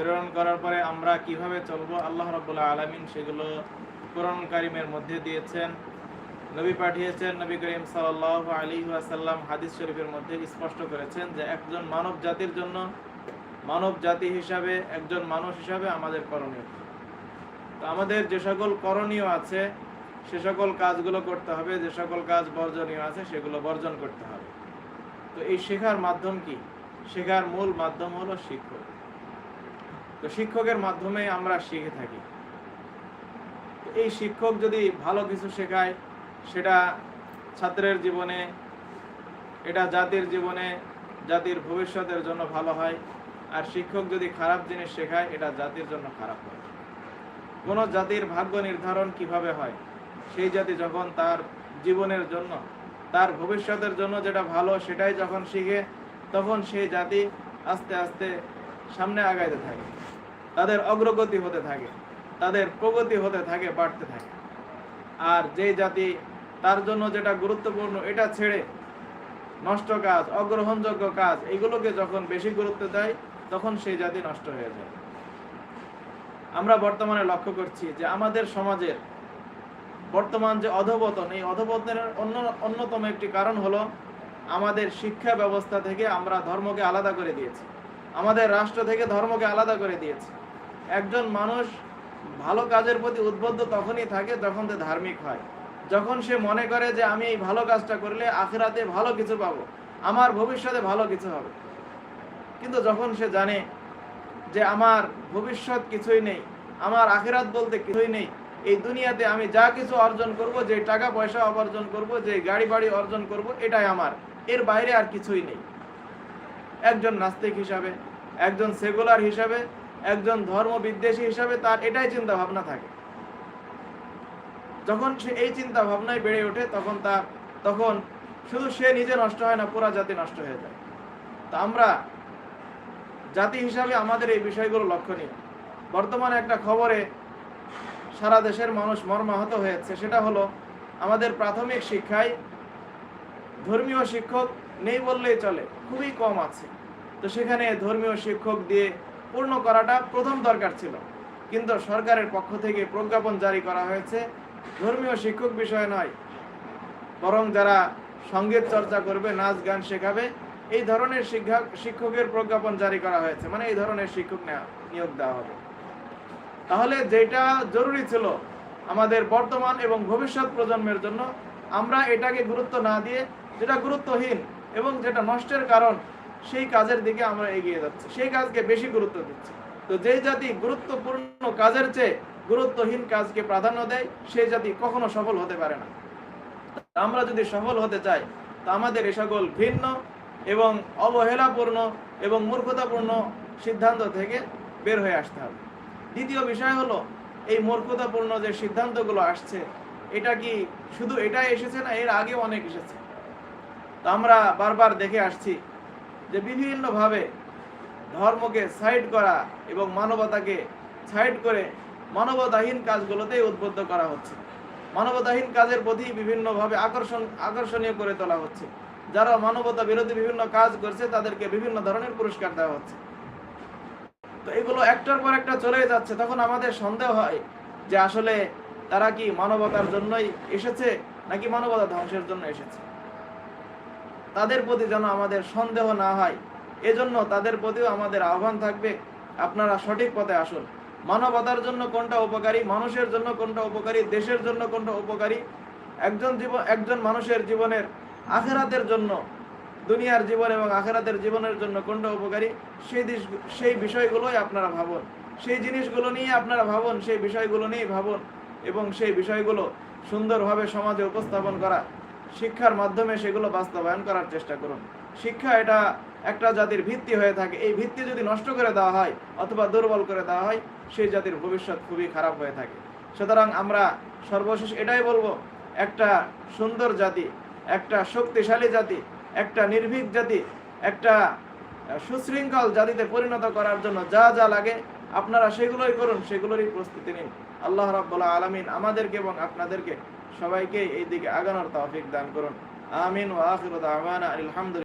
প্রেরণ করার পরে আমরা কীভাবে চলবো? আল্লাহ রাব্বুল আলামিন সেগুলো কোরআন কারিমের মধ্যে দিয়েছেন। নবী পাঠিয়েছেন, নবী করিম সাল্লাল্লাহু আলাইহি ওয়াসাল্লাম হাদিস শরীফের মধ্যে স্পষ্ট করেছেন যে একজন মানব জাতির জন্য, মানব জাতি হিসাবে একজন মানুষ হিসাবে আমাদের করণীয়। তো আমাদের যে সকল করণীয় আছে, সে সকল কাজগুলো করতে হবে, যে সকল কাজ বর্জনীয় আছে, সেগুলো বর্জন করতে হবে। তো এই শেখার মাধ্যম কি? শেখার মূল মাধ্যম হলো শিক্ষক। তো শিক্ষকের মাধ্যমে আমরা শিখে থাকি। এই শিক্ষক যদি ভালো কিছু শেখায়, সেটা ছাত্রের জীবনে, এটা জাতির জীবনে, জাতির ভবিষ্যতের জন্য ভালো হয়। আর শিক্ষক যদি খারাপ জিনিস শেখায়, এটা জাতির জন্য খারাপ হয়। কোনো জাতির ভাগ্য নির্ধারণ কীভাবে হয়? সেই জাতি যখন তার জীবনের জন্য, তার ভবিষ্যতের জন্য যেটা ভালো, সেটাই যখন শিখে, তখন সেই জাতি আস্তে আস্তে সামনে আগাইতে থাকে। তাদের অগ্রগতি হতে থাকে, তাদের প্রগতি হতে থাকে, বাড়তে থাকে। আর যেই জাতি তার জন্য যেটা গুরুত্বপূর্ণ, এটা ছেড়ে নষ্ট কাজ, অগ্রহণযোগ্য কাজ, এগুলোকে যখন বেশি গুরুত্ব দেয়, তখন সেই জাতি নষ্ট হয়ে যায়। আমরা বর্তমানে লক্ষ্য করছি যে আমাদের সমাজের বর্তমান যে অধপতন, এই অধপতনের অন্য, অন্যতম একটি কারণ হলো আমাদের শিক্ষা ব্যবস্থা থেকে আমরা ধর্মকে আলাদা করে দিয়েছি। আমাদের রাষ্ট্র থেকে ধর্মকে আলাদা করে দিয়েছি। একজন মানুষ ভালো কাজের প্রতি উদ্বুদ্ধ তখনই থাকে যখন সে ধার্মিক হয়। যখন সে মনে করে যে আমি এই ভালো কাজটা করলে আখেরাতে ভালো কিছু পাবো, আমার ভবিষ্যতে ভালো কিছু হবে। কিন্তু যখন সে জানে যে আমার ভবিষ্যৎ কিছুই নেই, আমার আখেরাত বলতে কিছুই নেই, এই দুনিয়াতে আমি যা কিছু অর্জন করব, যে টাকা পয়সা অর্জন করব, যে গাড়ি বাড়ি অর্জন করব, এটাই আমার। এর বাইরে আর কিছুই নেই। একজন নাস্তিক হিসাবে, একজন সেকুলার হিসাবে একজন ধর্ম বিদ্বেষী হিসাবে তার এটাই চিন্তা ভাবনা থাকে। যখন সে এই চিন্তা ভাবনায় বেড়ে ওঠে, তখন তার, তখন শুধু সে নিজে নষ্ট হয় না, পুরা জাতি নষ্ট হয়ে যায়। তা আমরা জাতি হিসাবে আমাদের এই বিষয়গুলো লক্ষণীয়। বর্তমানে একটা খবরে সারা দেশের মানুষ মর্মাহত হয়েছে, সেটা হলো আমাদের প্রাথমিক শিক্ষায় ধর্মীয় শিক্ষক নেই বললেই চলে, খুবই কম আছে। তো সেখানে ধর্মীয় শিক্ষক দিয়ে পূর্ণ করাটা প্রথম দরকার ছিল। কিন্তু সরকারের পক্ষ থেকে প্রজ্ঞাপন জারি করা হয়েছে। ধর্মীয় শিক্ষক বিষয় নয়, বরং যারা সংগীত চর্চা করবে, নাচ, গান শেখাবে, এই ধরনের শিক্ষা, শিক্ষকের প্রজ্ঞাপন জারি করা হয়েছে। মানে এই ধরনের শিক্ষক নিয়োগ দেওয়া হবে। তাহলে যেটা জরুরি ছিল আমাদের বর্তমান এবং ভবিষ্যৎ প্রজন্মের জন্য, আমরা এটাকে গুরুত্ব না দিয়ে, যেটা গুরুত্বহীন এবং যেটা নষ্টের কারণ সেই কাজের দিকে আমরা এগিয়ে যাচ্ছি। সেই কাজকে বেশি গুরুত্ব দিচ্ছি। তো যেই জাতি গুরুত্বপূর্ণ কাজের চেয়ে গুরুত্বহীন কাজকে প্রাধান্য দেয় সেই জাতি কখনো সফল হতে পারে না। আমরা যদি সফল হতে চাই, তা আমাদের এ সকল ভিন্ন এবং অবহেলাপূর্ণ এবং মূর্খতাপূর্ণ সিদ্ধান্ত থেকে বের হয়ে আসতে হবে। দ্বিতীয় বিষয় হলো, এই মূর্খতাপূর্ণ যে সিদ্ধান্তগুলো আসছে, এটা কি শুধু এটাই এসেছে না, এর আগেও অনেক এসেছে? তো আমরা বারবার দেখে আসছি যে বিভিন্নভাবে ধর্মকে সাইড করা এবং মানবতাকে সাইড করে মানবতাহীন কাজগুলোতেই উদ্বুদ্ধ করা হচ্ছে। মানবতাহীন কাজের প্রতি বিভিন্নভাবে আকর্ষণ, আকর্ষণীয় করে তোলা হচ্ছে। যারা মানবতা বিরোধী বিভিন্ন কাজ করছে, তাদেরকে বিভিন্ন ধরনের পুরস্কার দেওয়া হচ্ছে। তো এগুলো একটার পর একটা চলে যাচ্ছে। তখন আমাদের সন্দেহ হয় যে আসলে তারা কি মানবতার জন্যই এসেছে, নাকি মানবতা ধ্বংসের জন্য এসেছে? তাদের প্রতি যেন আমাদের সন্দেহ না হয়। এজন্য তাদের প্রতিও আমাদের আহ্বান থাকবে, আপনারা সঠিক পথে আসুন। মানবতার জন্য কোনটা উপকারী, মানুষের জন্য কোনটা উপকারী, দেশের জন্য কোনটা উপকারী? একজন জীবন একজন মানুষের জীবনের আখেরাতের জন্য, দুনিয়ার জীবন এবং আখেরাতের জীবনের জন্য কোনটা উপকারী? সেই দিশ সেই বিষয়গুলোই আপনারা ভাবুন। সেই জিনিসগুলো নিয়ে আপনারা ভাবুন, সেই বিষয়গুলো নিয়ে ভাবুন এবং সেই বিষয়গুলো সুন্দরভাবে সমাজে উপস্থাপন করা। শিক্ষার মাধ্যমে সেগুলো বাস্তবায়ন করার চেষ্টা করুন। শিক্ষা এটা একটা জাতির ভিত্তি হয়ে থাকে। এই ভিত্তি যদি নষ্ট করে দেওয়া হয় অথবা দুর্বল করে দেওয়া হয়, সেই জাতির ভবিষ্যৎ খুবই খারাপ হয়ে থাকে। সুতরাং আমরা সর্বশেষ এটাই বলব, একটা সুন্দর জাতি, একটা শক্তিশালী জাতি, একটা নির্ভীক জাতি, একটা সুশৃঙ্খল জাতিতে পরিণত করার জন্য যা যা লাগে আপনারা সেগুলোই করুন, সেগুলোরই প্রস্তুতি নিন। আল্লাহ রাবুল্লাহ আলামিন আমাদেরকে এবং আপনাদেরকে সবাইকে এই দিকে আগানোর তৌফিক দান করুন। আমিন ওয়া আখিরু আলহামদুলিল্লাহ